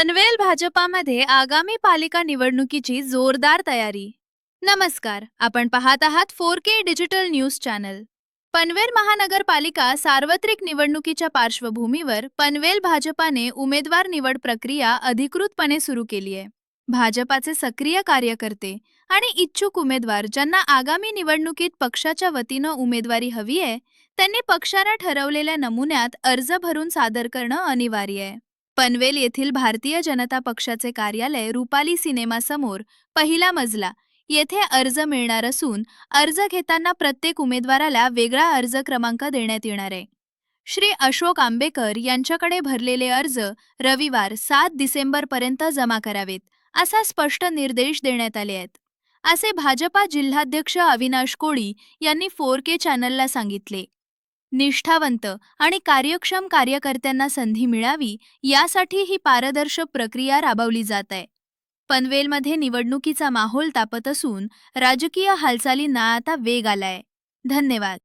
पनवेल भाजपामध्ये आगामी पालिका निवडणुकीची जोरदार तयारी. नमस्कार आपण पाहत आहात four K digital news channel. Panvel महानगरपालिका सार्वत्रिक निवडणुकीच्या पार्श्वभूमीवर पनवेल भाजपाने उमेदवार निवड प्रक्रिया अधिकृतपणे सुरू केली आहे. भाजपाचे सक्रिय कार्यकर्ते आणि इच्छुक उमेदवार ज्यांना आगामी निवडणुकीत पक्षाच्या वतीनं उमेदवारी हवी आहे त्यांनी पक्षाला ठरवलेल्या नमुन्यात अर्ज भरून सादर करणं अनिवार्य आहे. पनवेल येथील भारतीय जनता पक्षाचे कार्यालय रुपाली सिनेमासमोर पहिला मजला. येथे अर्ज मिळणार असून अर्ज घेताना प्रत्येक उमेदवाराला वेगळा अर्ज क्रमांक देण्यात येणार आहे. श्री अशोक आंबेकर यांच्याकडे भरलेले अर्ज रविवार सात डिसेंबरपर्यंत जमा करावेत असा स्पष्ट निर्देश देण्यात आले आहेत. असे भाजपा जिल्हाध्यक्ष अविनाश कोळी यांनी फोर के चॅनलला सांगितले. निष्ठावंत आणि कार्यक्षम कार्यकर्त्यांना संधी मिळावी यासाठी ही पारदर्शक प्रक्रिया राबवली जात आहे. पनवेलमध्ये निवडणुकीचा माहोल तापत असून राजकीय हालचालींना आता वेग आलाय. धन्यवाद.